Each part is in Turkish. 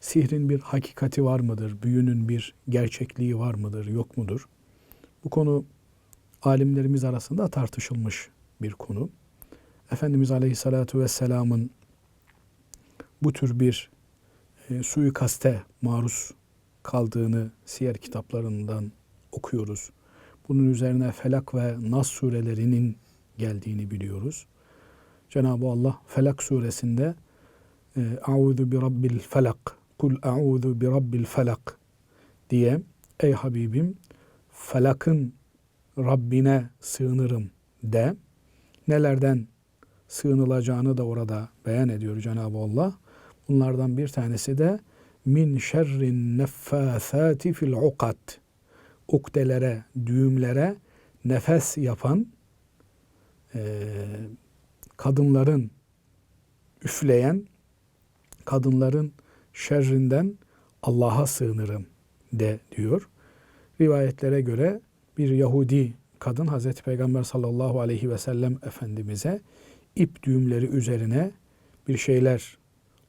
Sihrin bir hakikati var mıdır? Büyünün bir gerçekliği var mıdır? Yok mudur? Bu konu alimlerimiz arasında tartışılmış bir konu. Efendimiz Aleyhisselatü Vesselam'ın bu tür bir e, suikaste maruz kaldığını siyer kitaplarından okuyoruz. Bunun üzerine Felak ve Nas surelerinin geldiğini biliyoruz. Cenab-ı Allah Felak suresinde Euzu bi rabbil felak kul euzu bi rabbil felak diye ey Habibim felakın Rabbine sığınırım de. Nelerden sığınılacağını da orada beyan ediyor Cenab-ı Allah. Bunlardan bir tanesi de min şerrin neffâsâti fil ukad. Ukdelere, düğümlere nefes yapan e, kadınların üfleyen kadınların şerrinden Allah'a sığınırım de diyor. Rivayetlere göre bir Yahudi kadın Hazreti Peygamber sallallahu aleyhi ve sellem Efendimiz'e ip düğümleri üzerine bir şeyler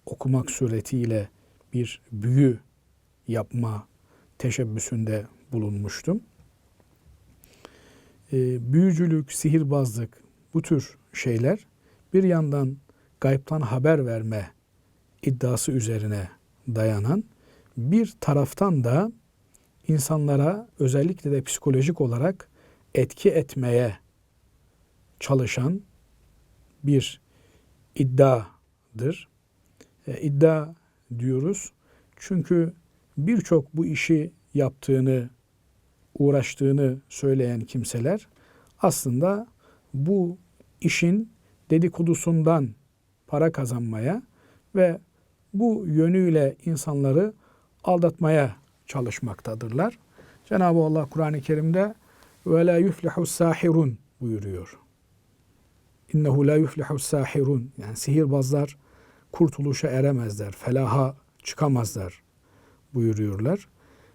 okumak suretiyle bir büyü yapma teşebbüsünde bulunmuştum. E, büyücülük, sihirbazlık bu tür şeyler bir yandan gaybtan haber verme iddiası üzerine dayanan bir taraftan da insanlara özellikle de psikolojik olarak etki etmeye çalışan bir iddiadır. E, iddia diyoruz. Çünkü birçok bu işi yaptığını, uğraştığını söyleyen kimseler aslında bu işin dedikodusundan para kazanmaya ve bu yönüyle insanları aldatmaya çalışmaktadırlar. Cenab-ı Allah Kur'an-ı Kerim'de ve la yuflihu sahirun buyuruyor. İnnehu la yuflihu sahirun yani sihirbazlar kurtuluşa eremezler, felaha çıkamazlar buyuruyorlar.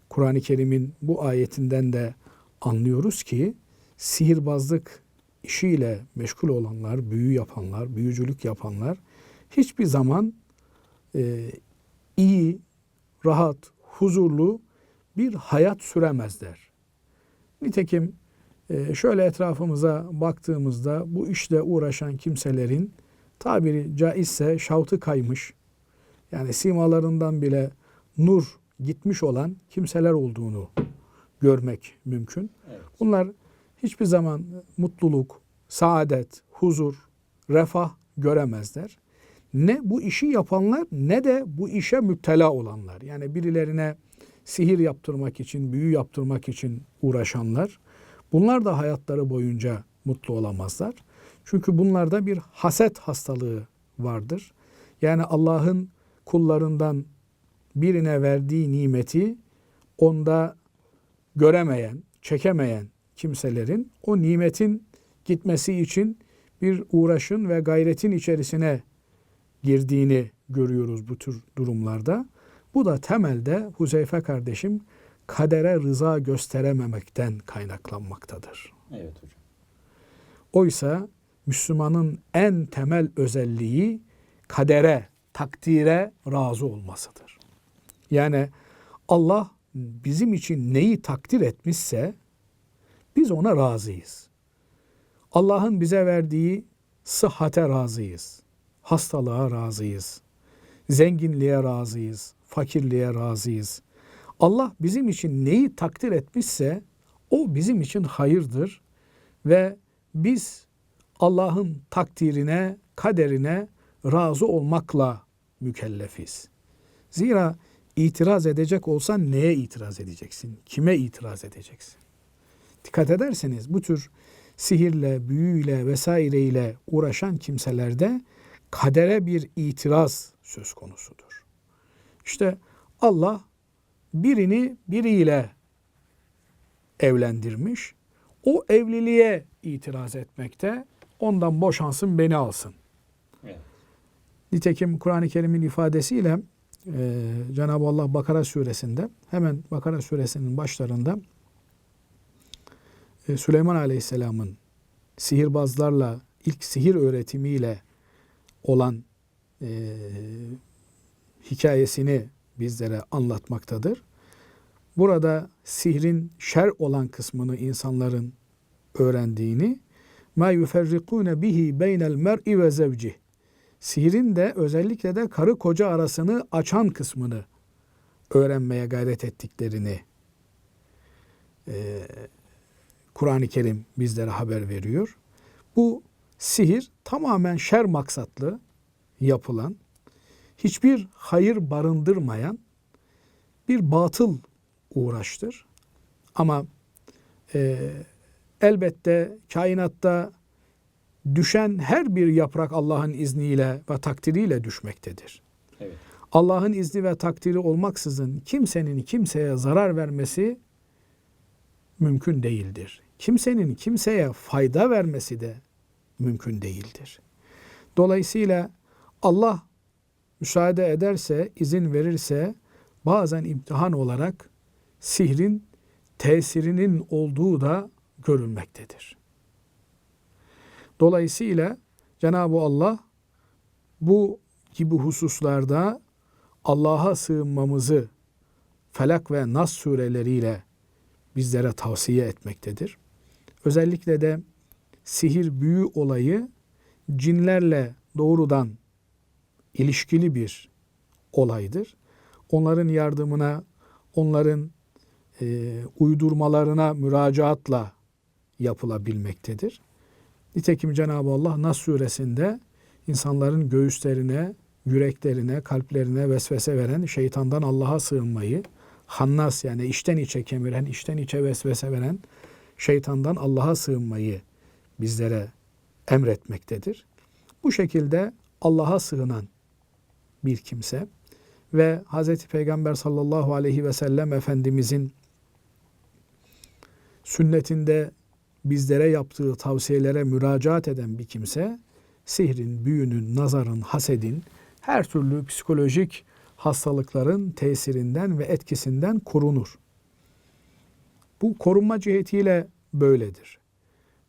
Kur'an-ı Kerim'in bu ayetinden de anlıyoruz ki sihirbazlık işiyle meşgul olanlar, büyü yapanlar, büyücülük yapanlar hiçbir zaman e, iyi, rahat, huzurlu bir hayat süremezler. Nitekim e, şöyle etrafımıza baktığımızda bu işle uğraşan kimselerin tabiri caizse şavtı kaymış, yani simalarından bile nur gitmiş olan kimseler olduğunu görmek mümkün. Evet. Bunlar hiçbir zaman mutluluk, saadet, huzur, refah göremezler. Ne bu işi yapanlar ne de bu işe müptela olanlar. Yani birilerine sihir yaptırmak için, büyü yaptırmak için uğraşanlar. Bunlar da hayatları boyunca mutlu olamazlar. Çünkü bunlarda bir haset hastalığı vardır. Yani Allah'ın kullarından birine verdiği nimeti onda göremeyen, çekemeyen kimselerin o nimetin gitmesi için bir uğraşın ve gayretin içerisine girdiğini görüyoruz bu tür durumlarda. Bu da temelde Huzeyfe kardeşim kadere rıza gösterememekten kaynaklanmaktadır. Evet hocam. Oysa Müslümanın en temel özelliği kadere, takdire razı olmasıdır. Yani Allah bizim için neyi takdir etmişse biz ona razıyız. Allah'ın bize verdiği sıhhate razıyız. Hastalığa razıyız. Zenginliğe razıyız. Fakirliğe razıyız. Allah bizim için neyi takdir etmişse o bizim için hayırdır ve biz Allah'ın takdirine, kaderine razı olmakla mükellefiz. Zira itiraz edecek olsan neye itiraz edeceksin? Kime itiraz edeceksin? Dikkat ederseniz bu tür sihirle, büyüyle vesaireyle uğraşan kimselerde kadere bir itiraz söz konusudur. İşte Allah birini biriyle evlendirmiş. O evliliğe itiraz etmekte. Ondan boşansın beni alsın. Evet. Nitekim Kur'an-ı Kerim'in ifadesiyle e, Cenab-ı Allah Bakara suresinde hemen Bakara suresinin başlarında e, Süleyman Aleyhisselam'ın sihirbazlarla ilk sihir öğretimiyle olan e, hikayesini bizlere anlatmaktadır. Burada sihrin şer olan kısmını insanların öğrendiğini ma yuferrikune bihi beynel mer'i ve zevcih. Sihrin de özellikle de karı koca arasını açan kısmını öğrenmeye gayret ettiklerini e, Kur'an-ı Kerim bizlere haber veriyor. Bu sihir tamamen şer maksatlı yapılan, hiçbir hayır barındırmayan bir batıl uğraştır. Ama e, elbette kainatta düşen her bir yaprak Allah'ın izniyle ve takdiriyle düşmektedir. Evet. Allah'ın izni ve takdiri olmaksızın kimsenin kimseye zarar vermesi mümkün değildir. Kimsenin kimseye fayda vermesi de mümkün değildir. Dolayısıyla Allah müsaade ederse, izin verirse bazen imtihan olarak sihrin tesirinin olduğu da görülmektedir. Dolayısıyla Cenab-ı Allah bu gibi hususlarda Allah'a sığınmamızı Felak ve Nas sureleriyle bizlere tavsiye etmektedir. Özellikle de sihir büyü olayı cinlerle doğrudan ilişkili bir olaydır. Onların yardımına, onların e, uydurmalarına müracaatla yapılabilmektedir. Nitekim Cenab-ı Allah Nas suresinde insanların göğüslerine, yüreklerine, kalplerine vesvese veren şeytandan Allah'a sığınmayı, hannas yani içten içe kemiren, içten içe vesvese veren şeytandan Allah'a sığınmayı bizlere emretmektedir. Bu şekilde Allah'a sığınan bir kimse ve Hz. Peygamber sallallahu aleyhi ve sellem Efendimizin sünnetinde bizlere yaptığı tavsiyelere müracaat eden bir kimse sihrin, büyünün, nazarın, hasedin, her türlü psikolojik hastalıkların tesirinden ve etkisinden korunur. Bu korunma cihetiyle böyledir.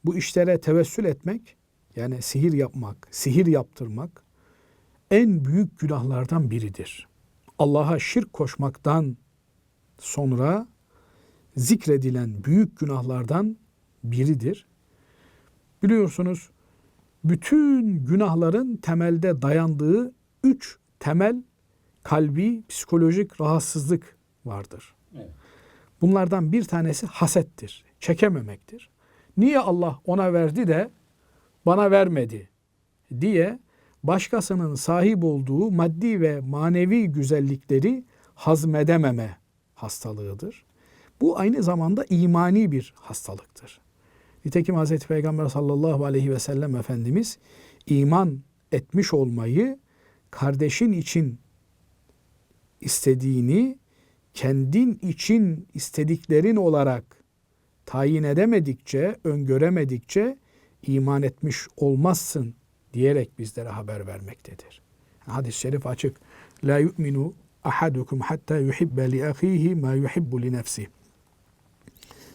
Bu işlere tevessül etmek, yani sihir yapmak, sihir yaptırmak en büyük günahlardan biridir. Allah'a şirk koşmaktan sonra zikredilen büyük günahlardan biridir. Biliyorsunuz bütün günahların temelde dayandığı üç temel kalbi psikolojik rahatsızlık vardır. Evet. Bunlardan bir tanesi hasettir, çekememektir. Niye Allah ona verdi de bana vermedi diye başkasının sahip olduğu maddi ve manevi güzellikleri hazmedememe hastalığıdır. Bu aynı zamanda imani bir hastalıktır. Nitekim Hz. Peygamber sallallahu aleyhi ve sellem Efendimiz iman etmiş olmayı kardeşin için istediğini kendin için istediklerin olarak tayin edemedikçe, öngöremedikçe iman etmiş olmazsın diyerek bizlere haber vermektedir. Hadis-i şerif açık. La yu'minu ahadukum hatta yuhibbe li ahihi ma yuhibbu li nefsi.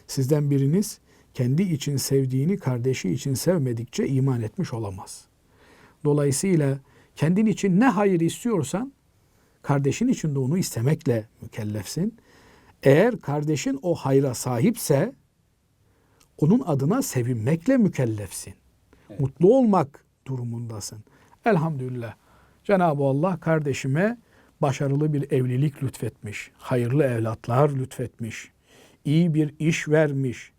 Sizden biriniz kendi için sevdiğini kardeşi için sevmedikçe iman etmiş olamaz. Dolayısıyla kendin için ne hayır istiyorsan kardeşin için de onu istemekle mükellefsin. Eğer kardeşin o hayra sahipse onun adına sevinmekle mükellefsin. Evet. Mutlu olmak durumundasın. Elhamdülillah. Cenab-ı Allah kardeşime başarılı bir evlilik lütfetmiş. Hayırlı evlatlar lütfetmiş. iyi bir iş vermiş.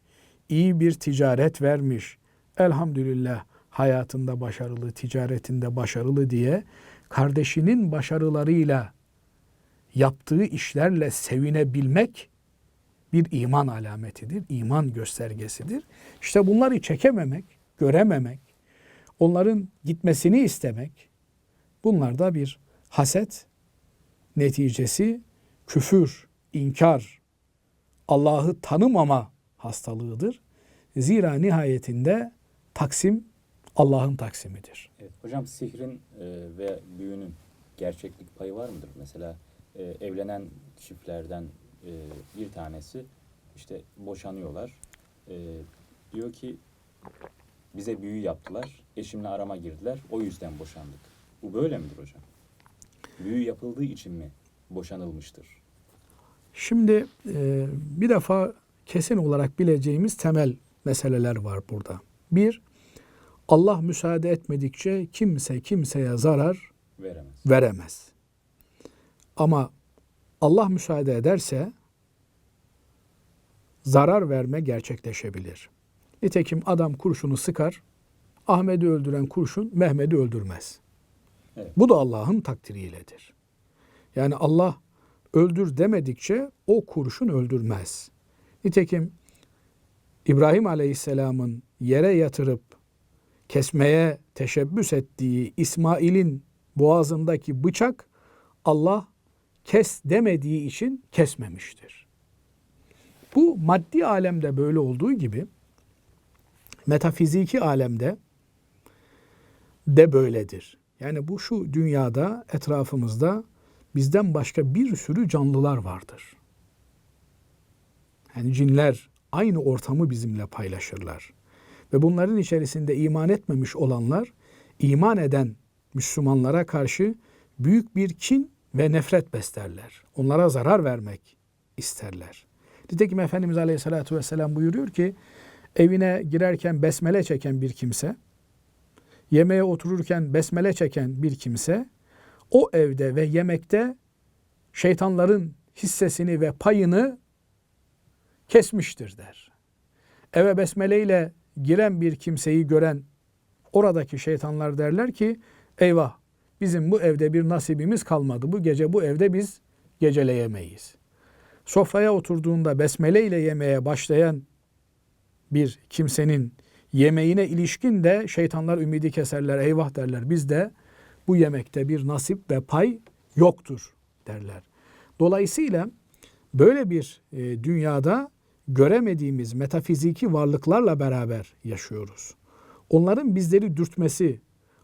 iyi bir ticaret vermiş. Elhamdülillah hayatında başarılı, ticaretinde başarılı diye kardeşinin başarılarıyla yaptığı işlerle sevinebilmek bir iman alametidir, iman göstergesidir. İşte bunları çekememek, görememek, onların gitmesini istemek, bunlar da bir haset neticesi küfür, inkar, Allah'ı tanımama hastalığıdır. Zira nihayetinde taksim Allah'ın taksimidir. Evet. Hocam sihrin e, ve büyünün gerçeklik payı var mıdır? Mesela e, evlenen çiftlerden e, bir tanesi işte boşanıyorlar. E, diyor ki bize büyü yaptılar. Eşimle arama girdiler. O yüzden boşandık. Bu böyle midir hocam? Büyü yapıldığı için mi boşanılmıştır? Şimdi e, bir defa kesin olarak bileceğimiz temel meseleler var burada. Bir, Allah müsaade etmedikçe kimse kimseye zarar Veremez. veremez. Ama Allah müsaade ederse zarar verme gerçekleşebilir. Nitekim adam kurşunu sıkar, Ahmet'i öldüren kurşun Mehmet'i öldürmez. Evet. Bu da Allah'ın takdiriyledir. Yani Allah öldür demedikçe o kurşun öldürmez. Nitekim İbrahim Aleyhisselam'ın yere yatırıp kesmeye teşebbüs ettiği İsmail'in boğazındaki bıçak Allah kes demediği için kesmemiştir. Bu maddi alemde böyle olduğu gibi metafiziki alemde de böyledir. Yani bu şu dünyada etrafımızda bizden başka bir sürü canlılar vardır. Yani cinler aynı ortamı bizimle paylaşırlar. Ve bunların içerisinde iman etmemiş olanlar iman eden Müslümanlara karşı büyük bir kin ve nefret beslerler. Onlara zarar vermek isterler. Nitekim Efendimiz Aleyhisselatü Vesselam buyuruyor ki evine girerken besmele çeken bir kimse, yemeğe otururken besmele çeken bir kimse o evde ve yemekte şeytanların hissesini ve payını kesmiştir der. Eve besmele ile giren bir kimseyi gören oradaki şeytanlar derler ki eyvah bizim bu evde bir nasibimiz kalmadı. Bu gece bu evde biz geceleyemeyiz. Sofraya oturduğunda besmele ile yemeye başlayan bir kimsenin yemeğine ilişkin de şeytanlar ümidi keserler. Eyvah derler. Bizde bu yemekte bir nasip ve pay yoktur derler. Dolayısıyla böyle bir e, dünyada göremediğimiz metafiziki varlıklarla beraber yaşıyoruz. Onların bizleri dürtmesi,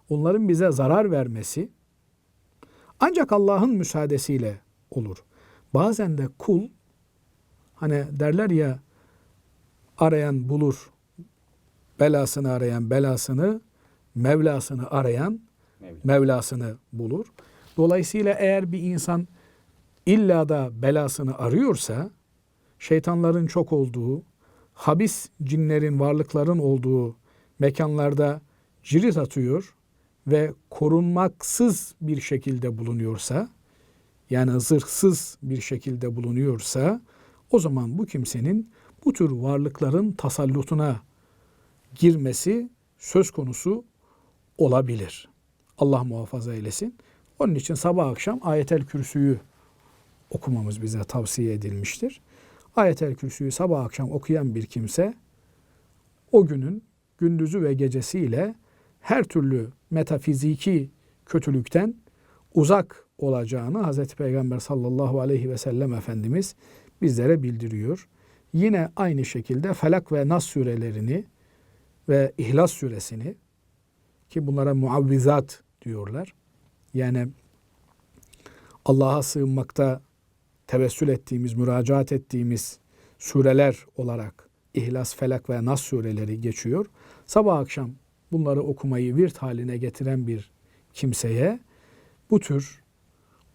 onların bize zarar vermesi ancak Allah'ın müsaadesiyle olur. Bazen de kul hani derler ya arayan bulur, belasını arayan belasını, Mevlasını arayan Mevla. Mevlasını bulur. Dolayısıyla eğer bir insan illa da belasını arıyorsa şeytanların çok olduğu, habis cinlerin, varlıkların olduğu mekanlarda cirit atıyor ve korunmaksız bir şekilde bulunuyorsa, yani zırhsız bir şekilde bulunuyorsa, o zaman bu kimsenin bu tür varlıkların tasallutuna girmesi söz konusu olabilir. Allah muhafaza eylesin. Onun için sabah akşam ayetel kürsüyü okumamız bize tavsiye edilmiştir. Ayetel kürsüyü sabah akşam okuyan bir kimse o günün gündüzü ve gecesiyle her türlü metafiziki kötülükten uzak olacağını Hazreti Peygamber sallallahu aleyhi ve sellem Efendimiz bizlere bildiriyor. Yine aynı şekilde Felak ve Nas surelerini ve İhlas suresini ki bunlara muavvizat diyorlar. Yani Allah'a sığınmakta tevessül ettiğimiz, müracaat ettiğimiz sureler olarak İhlas, Felak ve Nas sureleri geçiyor. Sabah akşam bunları okumayı virt haline getiren bir kimseye bu tür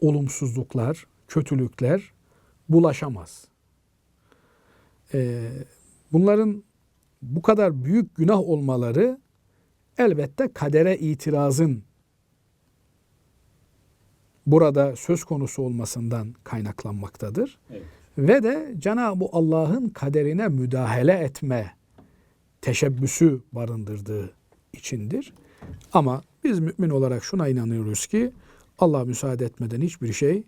olumsuzluklar, kötülükler bulaşamaz. Ee, bunların bu kadar büyük günah olmaları elbette kadere itirazın burada söz konusu olmasından kaynaklanmaktadır. Evet. Ve de Cenab-ı Allah'ın kaderine müdahale etme teşebbüsü barındırdığı içindir. Ama biz mümin olarak şuna inanıyoruz ki Allah müsaade etmeden hiçbir şey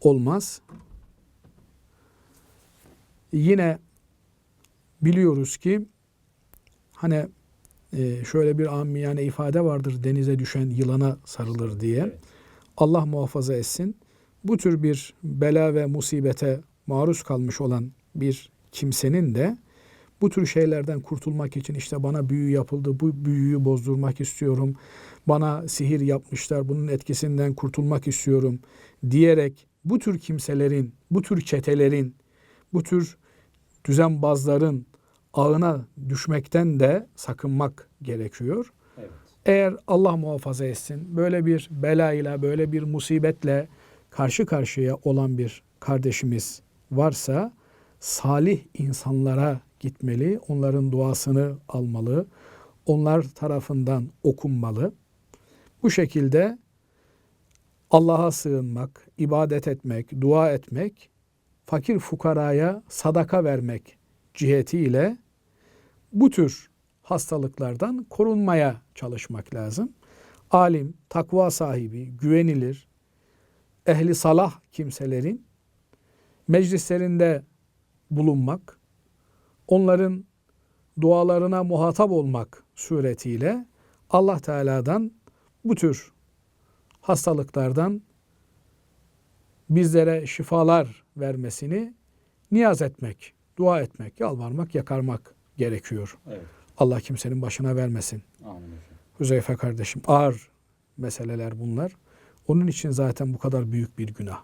olmaz. Yine biliyoruz ki hani e, şöyle bir amiyane ifade vardır denize düşen yılana sarılır diye. Allah muhafaza etsin. Bu tür bir bela ve musibete maruz kalmış olan bir kimsenin de bu tür şeylerden kurtulmak için işte bana büyü yapıldı, bu büyüyü bozdurmak istiyorum, bana sihir yapmışlar, bunun etkisinden kurtulmak istiyorum diyerek bu tür kimselerin, bu tür çetelerin, bu tür düzenbazların ağına düşmekten de sakınmak gerekiyor. Evet. Eğer Allah muhafaza etsin böyle bir belayla, böyle bir musibetle karşı karşıya olan bir kardeşimiz varsa salih insanlara gitmeli, onların duasını almalı, onlar tarafından okunmalı. Bu şekilde Allah'a sığınmak, ibadet etmek, dua etmek, fakir fukaraya sadaka vermek cihetiyle bu tür hastalıklardan korunmaya çalışmak lazım. Alim, takva sahibi, güvenilir, ehli salah kimselerin meclislerinde bulunmak, onların dualarına muhatap olmak suretiyle Allah Teala'dan bu tür hastalıklardan bizlere şifalar vermesini niyaz etmek, dua etmek, yalvarmak, yakarmak gerekiyor. Evet. Allah kimsenin başına vermesin. Amin. Hüzeyfe kardeşim ağır meseleler bunlar. Onun için zaten bu kadar büyük bir günah.